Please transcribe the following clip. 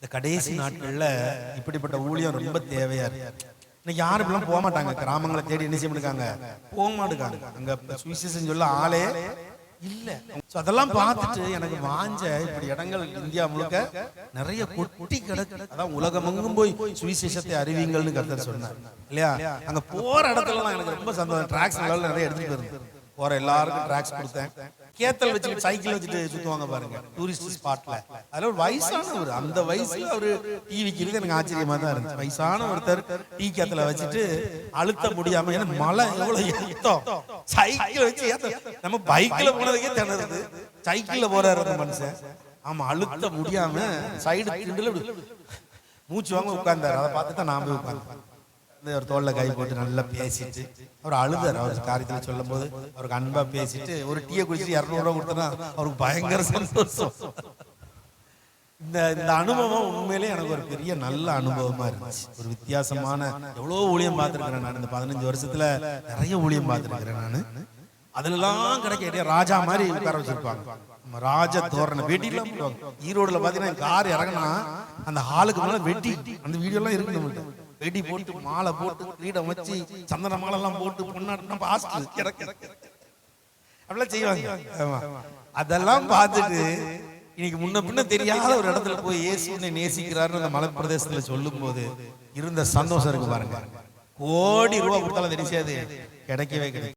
இந்த கடைசி நாட்கள்ல இப்படிப்பட்ட ஊழியம் ரொம்ப தேவையா இருக்கு. இன்னைக்கு யாரும் இப்பெல்லாம் போக மாட்டாங்க. கிராமங்களை தேடி என்ன செய்ய மாட்டாங்க? போக மாட்டாங்க அங்க சுவிசேஷன் சொல்ல ஆளே இல்ல. So அதெல்லாம் பார்த்துட்டு எனக்கு வாஞ்ச இப்படி இடங்கள் இந்தியா முழுக்க நிறைய கொட்டி கிடக்கு. அதான் உலகமெங்கும் போய் சுவிசேஷத்தை அறிவிங்கள்னு கருத்தர் சொன்னார். இல்லையா? அங்க போற இடத்துல எனக்கு ரொம்ப சந்தோஷம். டிராக்ஸ் நிறைய எடுத்துட்டு போயிருந்தேன். போற எல்லாருக்கும் டிராக்ஸ் கொடுத்தேன். கேத்தல் வச்சுட்டு சைக்கிள் வச்சுட்டு சுத்துவாங்க பாருங்க டூரிஸ்ட் ஸ்பாட்ல அதுல ஒரு வயசானவர் அந்த வயசுல அவரு டீ விக்கிறது எனக்கு ஆச்சரியமா தான் இருந்துச்சு. வயசான ஒருத்தர் டீ கேத்தல வச்சுட்டு அழுத்த முடியாம ஏன்னா மழை எவ்வளவு ஏத்தம். சைக்கிள் வச்சு ஏத்தம். நம்ம பைக்ல போனதுக்கே திணறுது. சைக்கிள்ல போறாரு அந்த மனுஷன். ஆமா அழுத்த முடியாம சைடு மூச்சு வாங்க உட்கார்ந்தாரு. அதை பார்த்து தான் நான் போய் உட்கார்ந்தேன். ஒரு தோளில் கை போட்டு நல்லா பேசிட்டு அவர் அழுதார். அவர் காரியத்தில் சொல்லும் போது அவருக்கு அன்பா பேசிட்டு ஒரு டீயை குடிச்சு இரநூறுவா கொடுத்தனா அவருக்கு பயங்கர சந்தோஷம். இந்த இந்த அனுபவம் உண்மையிலே எனக்கு ஒரு பெரிய நல்ல அனுபவமா இருந்துச்சு. ஒரு வித்தியாசமான எவ்வளோ ஊழியம் பார்த்துருக்கிறேன் நான். இந்த பதினஞ்சு வருஷத்துல நிறைய ஊழியம் பார்த்துருக்கிறேன் நான். அதுலலாம் கிடைக்க ராஜா மாதிரி உட்கார வச்சிருப்பாங்க. நம்ம ராஜ தோரணை வெடிலாம் ஈரோடுல பாத்தீங்கன்னா கார் இறங்கினா அந்த ஹாலுக்கு மேல வெட்டி அந்த வீடியோ எல்லாம் இருக்கு நம்மள்ட்ட. வெடி போட்டு மாலை போட்டு கிரீடம் வச்சு சந்தன மாலை எல்லாம் போட்டு பொண்ணாட்டு நம்ம ஹாஸ்டல் அப்படிலாம் செய்வாங்க. ஆமா. அதெல்லாம் பார்த்துட்டு இன்னைக்கு முன்ன பின்ன தெரியாத ஒரு இடத்துல போய் இயேசுன்னு நேசிக்கிறாருன்னு அந்த மலை பிரதேசத்துல சொல்லும் போது இருந்த சந்தோஷம் இருக்கு பாருங்க. கோடி ரூபாய் கொடுத்தாலும் தெரியாது. கிடைக்கவே கிடைக்கும்